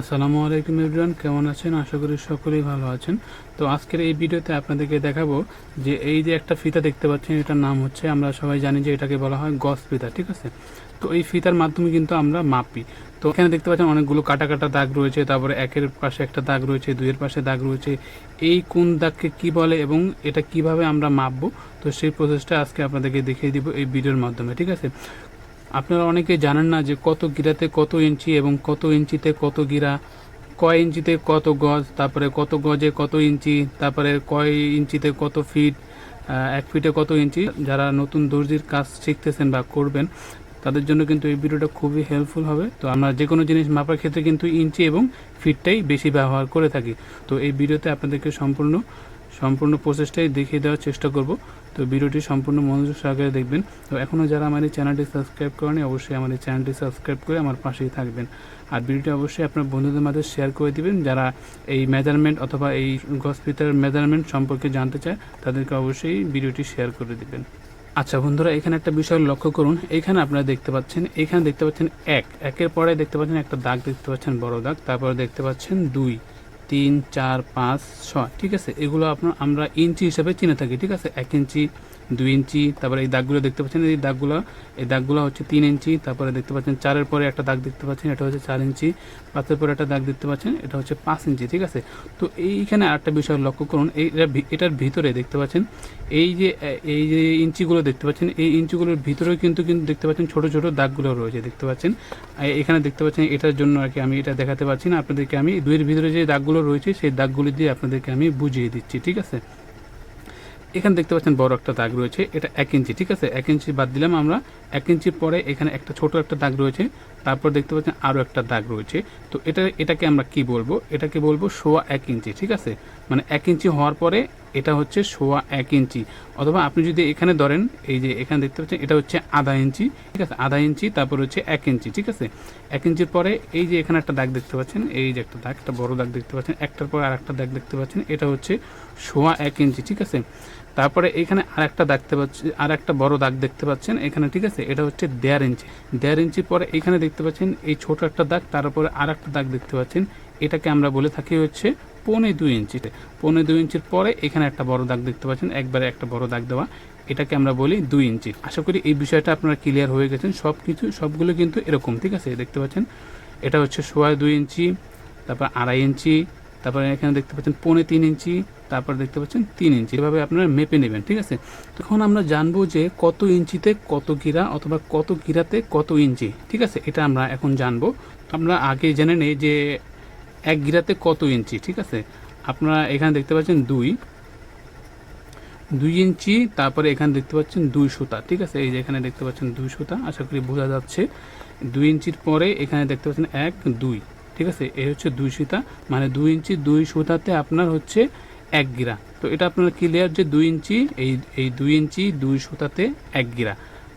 আসসালামু আলাইকুম এভরিওয়ান, কেমন আছেন? আশা করি সকলেই ভালো আছেন। তো আজকের এই ভিডিওতে আপনাদেরকে দেখাবো যে এই যে একটা ফিতা দেখতে পাচ্ছেন, এটার নাম হচ্ছে, আমরা সবাই জানি যে এটাকে বলা হয় গস ফিতা, ঠিক আছে? তো এই ফিতার মাধ্যমে কিন্তু আমরা মাপি। তো এখানে দেখতে পাচ্ছেন অনেকগুলো কাটা কাটা দাগ রয়েছে, তারপরে একের পাশে একটা দাগ রয়েছে, দুইয়ের পাশে দাগ রয়েছে। এই কোন দাগকে কি বলে এবং এটা কীভাবে আমরা মাপবো? তো সেই প্রসেসটা আজকে আপনাদেরকে দেখিয়ে দিব এই ভিডিওর মাধ্যমে, ঠিক আছে? আপনারা অনেকে জানেন না যে কত গিরাতে কত ইঞ্চি এবং কত ইঞ্চিতে কত গিরা, কয় ইঞ্চিতে কত গজ, তারপরে কত গজে কত ইঞ্চি, তারপরে কয় ইঞ্চিতে কত ফিট এক ফিটে কত ইঞ্চি। যারা নতুন দর্জির কাজ শিখতেছেন বা করবেন, তাদের জন্য কিন্তু এই ভিডিওটা খুবই হেল্পফুল হবে। তো আমরা যে কোনো জিনিস মাপার ক্ষেত্রে কিন্তু ইঞ্চি এবং ফিটটাই বেশি ব্যবহার করে থাকি। তো এই ভিডিওতে আপনাদেরকে সম্পূর্ণ সম্পূর্ণ প্রসেসটাই দেখিয়ে দেওয়ার চেষ্টা করব। তো ভিডিওটি সম্পূর্ণ মনোযোগ সহকারে দেখবেন। তো এখনও যারা আমার এই চ্যানেলটি সাবস্ক্রাইব করেনি, অবশ্যই আমার এই চ্যানেলটি সাবস্ক্রাইব করে আমার পাশেই থাকবেন। আর ভিডিওটি অবশ্যই আপনার বন্ধুদের মাঝে শেয়ার করে দিবেন। যারা এই মেজারমেন্ট অথবা এই গসপিটার মেজারমেন্ট সম্পর্কে জানতে চায়, তাদেরকে অবশ্যই ভিডিওটি শেয়ার করে দিবেন। আচ্ছা বন্ধুরা, এখানে একটা বিষয় লক্ষ্য করুন। এখানে আপনারা দেখতে পাচ্ছেন, এখানে দেখতে পাচ্ছেন এক। একের পরে দেখতে পাচ্ছেন একটা দাগ, দেখতে পাচ্ছেন বড় দাগ, তারপরে দেখতে পাচ্ছেন দুই। তিন, চার, পাঁচ, ছয়, ঠিক আছে? এগুলো আপনার, আমরা ইঞ্চি হিসাবে চিনে থাকি, ঠিক আছে? এক ইঞ্চি দুই ইঞ্চি, তারপরে এই দাগগুলো দেখতে পাচ্ছেন, এই দাগগুলো এই দাগগুলো হচ্ছে তিন ইঞ্চি, তারপরে দেখতে পাচ্ছেন চারের পরে একটা দাগ দেখতে পাচ্ছেন, এটা হচ্ছে চার ইঞ্চি, পাঁচের পরে একটা দাগ দেখতে পাচ্ছেন, এটা হচ্ছে পাঁচ ইঞ্চি, ঠিক আছে? তো এইখানে আরেকটা বিষয় লক্ষ্য করুন, এই এটার ভিতরে দেখতে পাচ্ছেন, এই যে এই যে ইঞ্চিগুলো দেখতে পাচ্ছেন, এই ইঞ্চিগুলোর ভিতরেও কিন্তু কিন্তু দেখতে পাচ্ছেন ছোট ছোট দাগগুলো রয়েছে, দেখতে পাচ্ছেন। এখানে দেখতে পাচ্ছেন এটার জন্য আর কি আমি এটা দেখাতে পারছি না, আপনাদেরকে আমি দুইয়ের ভিতরে যে দাগগুলো রয়েছে, সেই দাগগুলি দিয়ে আপনাদেরকে আমি বুঝিয়ে দিচ্ছি, ঠিক আছে? এখানে দেখতে পাচ্ছেন বড় একটা দাগ রয়েছে, এটা এক ইঞ্চি, ঠিক আছে? এক ইঞ্চি বাদ দিলাম আমরা। এক ইঞ্চি পরে এখানে একটা ছোট একটা দাগ রয়েছে, তারপর দেখতে পাচ্ছেন আরও একটা দাগ রয়েছে। তো এটা, এটাকে আমরা কি বলব? এটাকে বলব সোয়া এক ইঞ্চি, ঠিক আছে? মানে এক ইঞ্চি হওয়ার পরে এটা হচ্ছে সোয়া এক ইঞ্চি। অথবা আপনি যদি এখানে ধরেন, এই যে এখানে দেখতে পাচ্ছেন, এটা হচ্ছে আধা ইঞ্চি, ঠিক আছে? আধা ইঞ্চি, তারপর হচ্ছে এক ইঞ্চি, ঠিক আছে? এক ইঞ্চির পরে এই যে এখানে একটা দাগ দেখতে পাচ্ছেন, এই যে একটা দাগ, একটা বড় দাগ দেখতে পাচ্ছেন, একটার পর আর একটা দাগ দেখতে পাচ্ছেন, এটা হচ্ছে সোয়া এক ইঞ্চি, ঠিক আছে? তারপরে এখানে আর একটা দেখতে পাচ্ছি আর একটা বড় দাগ দেখতে পাচ্ছেন এখানে, ঠিক আছে? এটা হচ্ছে দেড় ইঞ্চি। দেড় ইঞ্চি পরে এখানে দেখতে পাচ্ছেন, এই ছোট একটা দাগ তারপরে আর একটা দাগ দেখতে পাচ্ছেন, এটাকে আমরা বলে থাকি হচ্ছে পৌনে দুই ইঞ্চিতে পৌনে দুই ইঞ্চির পরে এখানে একটা বড় দাগ দেখতে পাচ্ছেন, একবারে একটা বড় দাগ দেওয়া। এটাকে আমরা বলি দুই ইঞ্চি। আশা করি এই বিষয়টা আপনারা ক্লিয়ার হয়ে গেছেন। সব কিছু সবগুলো কিন্তু এরকম, ঠিক আছে? দেখতে পাচ্ছেন? এটা হচ্ছে সোয়া দুই ইঞ্চি, তারপর আড়াই ইঞ্চি, তারপরে এখানে দেখতে পাচ্ছেন পৌনে তিন ইঞ্চি, তারপর দেখতে পাচ্ছেন তিন ইঞ্চি। এভাবে আপনারা মেপে নেবেন, ঠিক আছে? তখন আমরা জানব যে কত ইঞ্চিতে কত গিরা অথবা কত গিরাতে কত ইঞ্চি, ঠিক আছে? এটা আমরা এখন জানব। আমরা আগে জেনে নেই যে এক গিরাতে কত ইঞ্চি, ঠিক আছে? আপনারা এখানে দেখতে পাচ্ছেন দুই। দুই ইঞ্চি, তারপরে এখানে দেখতে পাচ্ছেন দুই সুতা, ঠিক আছে? এই যে এখানে দেখতে পাচ্ছেন দুই সুতা, আশা করি বোঝা যাচ্ছে। দুই ইঞ্চির পরে এখানে দেখতে পাচ্ছেন এক, দুই, ঠিক আছে? এই হচ্ছে দুই সুতা মানে দুই ইঞ্চি, দুই সুতাতে আপনার হচ্ছে এক গিরা। তো এটা আপনার ক্লিয়ার যে দুই ইঞ্চি, এই এই দুই ইঞ্চি, দুই সুতাতে এক গিরা।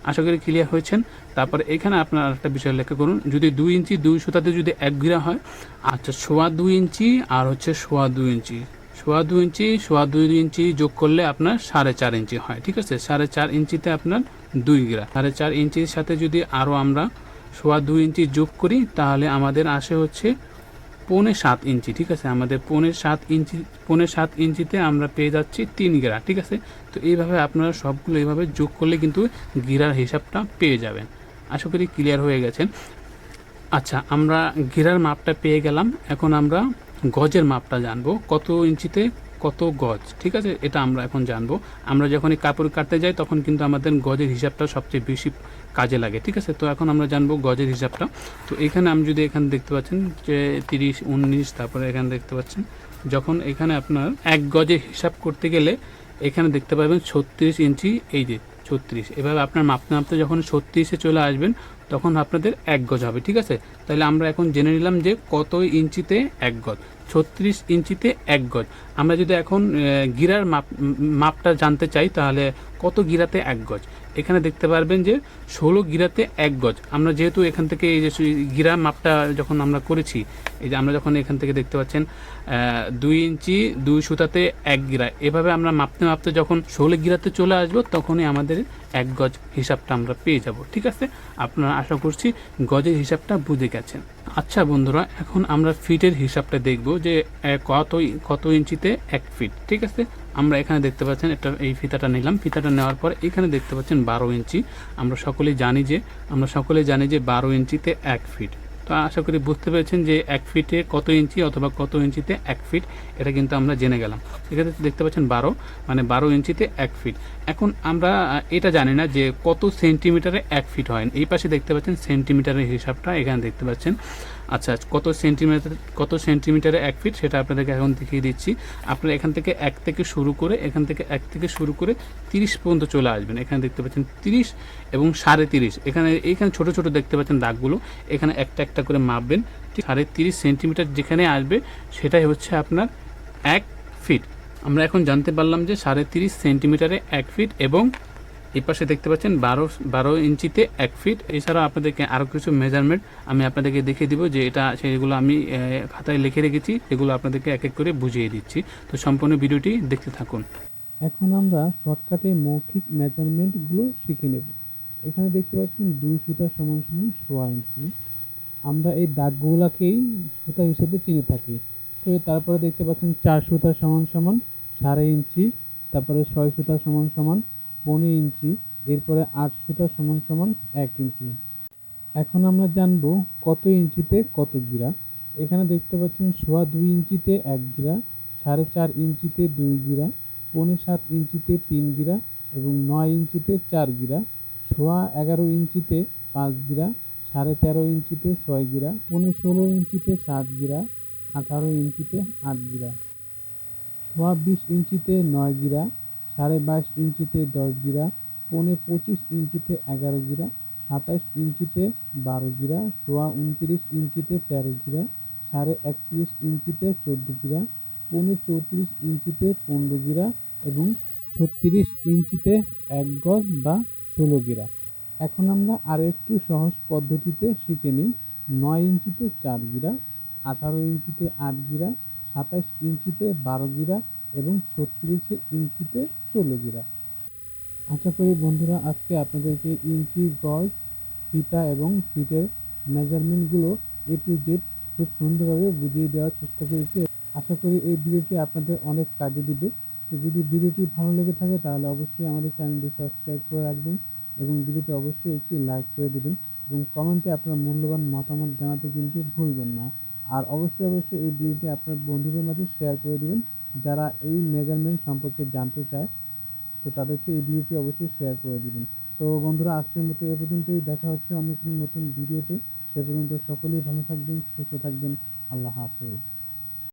আশা করি ক্লিয়ার হয়েছেন। তারপরে এখানে আপনার একটা বিষয় লেখা করুন। যদি দুই ইঞ্চি দুই সুতাতে যদি এক গিরা হয় আচ্ছা সোয়া দুই ইঞ্চি আর হচ্ছে সোয়া দুই ইঞ্চি। সোয়া দুই ইঞ্চি, সোয়া দুই ইঞ্চি যোগ করলে আপনার সাড়ে চার ইঞ্চি হয়, ঠিক আছে? সাড়ে চার ইঞ্চিতে আপনার দুই গ্রা সাড়ে চার ইঞ্চির সাথে যদি আরও আমরা সোয়া দুই ইঞ্চি যোগ করি, তাহলে আমাদের আসে হচ্ছে পৌনে সাত ইঞ্চি, ঠিক আছে? আমাদের পৌনে সাত ইঞ্চি, পৌনে সাত ইঞ্চিতে আমরা পেয়ে যাচ্ছি তিন গিরা, ঠিক আছে? তো এইভাবে আপনারা সবগুলো এইভাবে যোগ করলে কিন্তু গিরার হিসাবটা পেয়ে যাবেন। আশা করি ক্লিয়ার হয়ে গেছেন। আচ্ছা আমরা গিরার মাপটা পেয়ে গেলাম। এখন আমরা গজের মাপটা জানব। কত ইঞ্চিতে কত গজ? ঠিক আছে, এটা আমরা এখন জানব। আমরা যখন এই কাপড় কাটতে যাই, তখন কিন্তু আমাদের গজের হিসাবটা সবচেয়ে বেশি কাজে লাগে, ঠিক আছে? তো এখন আমরা জানব গজের হিসাবটা। তো এখানে আমি যদি এখানে দেখতে পাচ্ছেন যে তিরিশ, উনিশ, তারপরে এখানে দেখতে পাচ্ছেন, যখন এখানে আপনার এক গজের হিসাব করতে গেলে এখানে দেখতে পাবেন ছত্রিশ ইঞ্চি, এই যে ছত্রিশ। এভাবে আপনার মাপতে মাপতে যখন ছত্রিশে চলে আসবেন তখন আপনাদের এক গজ হবে, ঠিক আছে? তাহলে আমরা এখন জেনে নিলাম যে কত ইঞ্চিতে এক গজ। ছত্রিশ ইঞ্চিতে এক গজ। আমরা যদি এখন গিরার মাপ মাপটা জানতে চাই, তাহলে কত গিরাতে এক গজ? এখানে দেখতে পারবেন যে ষোলো গিরাতে এক গজ। আমরা যেহেতু এখান থেকে এই যে গিরা মাপটা যখন আমরা করেছি, এই যে আমরা যখন এখান থেকে দেখতে পাচ্ছেন দুই ইঞ্চি দুই সুতাতে এক গিরা। এভাবে আমরা মাপতে মাপতে যখন ষোলো গিরাতে চলে আসব, তখনই আমাদের এক গজ হিসাবটা আমরা পেয়ে যাব। ঠিক আছে? আপনারা আশা করছি গজের হিসাবটা বুঝে গেছেন। আচ্ছা বন্ধুরা, এখন আমরা ফিটের হিসাবটা দেখব যে কত কত ইঞ্চিতে এক ফিট। ঠিক আছে? আমরা এখানে দেখতে পাচ্ছেন, একটা এই ফিতাটা নিলাম। ফিতাটা নেওয়ার পর এখানে দেখতে পাচ্ছেন বারো ইঞ্চি। আমরা সকলেই জানি যে, আমরা সকলেই জানি যে বারো ইঞ্চিতে এক ফিট। তো আশা করি বুঝতে পেরেছেন যে এক ফিটে কত ইঞ্চি অথবা কত ইঞ্চিতে এক ফিট, এটা কিন্তু আমরা জেনে গেলাম। এখানে দেখতে পাচ্ছেন বারো মানে বারো ইঞ্চিতে এক ফিট। এখন আমরা এটা জানি না যে কত সেন্টিমিটারে এক ফিট হয়। এই পাশে দেখতে পাচ্ছেন সেন্টিমিটারের হিসাবটা এখানে দেখতে পাচ্ছেন। আচ্ছা কত সেন্টিমিটার কত সেন্টিমিটারে এক ফিট সেটা আপনাদেরকে এখন দেখিয়ে দিচ্ছি। আপনারা এখান থেকে এক থেকে শুরু করে, এখান থেকে এক থেকে শুরু করে তিরিশ পর্যন্ত চলে আসবেন। এখানে দেখতে পাচ্ছেন তিরিশ এবং সাড়ে তিরিশ। এখানে, এইখানে ছোট ছোট দেখতে পাচ্ছেন দাগগুলো। এখানে একটা একটা করে মাপবেন। সাড়ে তিরিশ সেন্টিমিটার যেখানে আসবে, সেটাই হচ্ছে আপনার এক ফিট আমরা এখন জানতে পারলাম যে সাড়ে তিরিশ সেন্টিমিটারে এক ফিট এবং এই পাশে দেখতে পাচ্ছেন বারো বারো ইঞ্চিতে এক ফিট। এছাড়া আপনাদেরকে আরও কিছু মেজারমেন্ট আমি আপনাদেরকে দেখিয়ে দিব যে এটা সেগুলো আমি খাতায় লিখে রেখেছি, এগুলো আপনাদেরকে এক এক করে বুঝিয়ে দিচ্ছি। তো সম্পূর্ণ ভিডিওটি দেখতে থাকুন। এখন আমরা শর্টকাটে মৌখিক মেজারমেন্টগুলো শিখে নেব। এখানে দেখতে পাচ্ছেন দুই সুতা সমান সমান সোয়া ইঞ্চি। আমরা এই দাগগুলোকেই সুতা হিসেবে চিনে থাকি। তো তারপরে দেখতে পাচ্ছেন চার সুতা সমান সমান সাড়ে ইঞ্চি, তারপরে ছয় সুতা সমান সমান পনেরো ইঞ্চি, এরপরে আট সুতা সমান সমান এক ইঞ্চি। এখন আমরা জানব কত ইঞ্চিতে কত গিরা। এখানে দেখতে পাচ্ছেন সোয়া দুই ইঞ্চিতে এক গিরা, সাড়ে চার ইঞ্চিতে দুই গিরা, পৌনে সাত ইঞ্চিতে তিন গিরা এবং নয় ইঞ্চিতে চার গিরা, সোয়া এগারো ইঞ্চিতে পাঁচ গিরা, সাড়ে তেরো ইঞ্চিতে ছয় গিরা, পৌনে ষোলো ইঞ্চিতে সাত গিরা, আঠারো ইঞ্চিতে আট গিরা। সোয়া বিশ ইঞ্চিতে নয় গিরা সাড়ে বাইশ ইঞ্চিতে দশ গিরা পৌনে পঁচিশ ইঞ্চিতে এগারো গিরা সাতাশ ইঞ্চিতে বারো গিরা সোয়া উনত্রিশ ইঞ্চিতে তেরো গিরা সাড়ে একত্রিশ ইঞ্চিতে চোদ্দ গিরা পৌনে চৌত্রিশ ইঞ্চিতে পনেরো গিরা এবং ছত্রিশ ইঞ্চিতে এক গজ বা ষোলো গিরা এখন আমরা আরও একটু সহজ পদ্ধতিতে শিখে নিই। নয় ইঞ্চিতে চার গিরা আঠারো ইঞ্চিতে আট গিরা সাতাশ ইঞ্চিতে বারো গিরা এবং ছত্রিশ ইঞ্চিতে ষোলো আশা করি বন্ধুরা, আজকে আপনাদেরকে ইঞ্চি, গজ, ফিতা এবং ফিটের মেজারমেন্টগুলো এ টু জেড খুব সুন্দরভাবে বুঝিয়ে দেওয়ার চেষ্টা করেছি। আশা করি এই ভিডিওটি আপনাদের অনেক কাজে দিবে। তো যদি ভিডিওটি ভালো লেগে থাকে, তাহলে অবশ্যই আমাদের চ্যানেলটি সাবস্ক্রাইব করে রাখবেন এবং ভিডিওটি অবশ্যই একটি লাইক করে দেবেন এবং কমেন্টে আপনার মূল্যবান মতামত জানাতে কিন্তু ভুলবেন না। আর অবশ্যই অবশ্যই এই ভিডিওটি আপনার বন্ধুদের মাঝে শেয়ার করে দিবেন যারা এই মেজারমেন্ট সম্পর্কে জানতে চায়, তো তাদেরকে এই ভিডিওটি অবশ্যই শেয়ার করে দেবেন। তো বন্ধুরা, আজকের মতো এ পর্যন্তই। দেখা হচ্ছে অন্য কোনো নতুন ভিডিওতে। সে পর্যন্ত সকলেই ভালো থাকবেন, সুস্থ থাকবেন। আল্লাহ হাফেজ।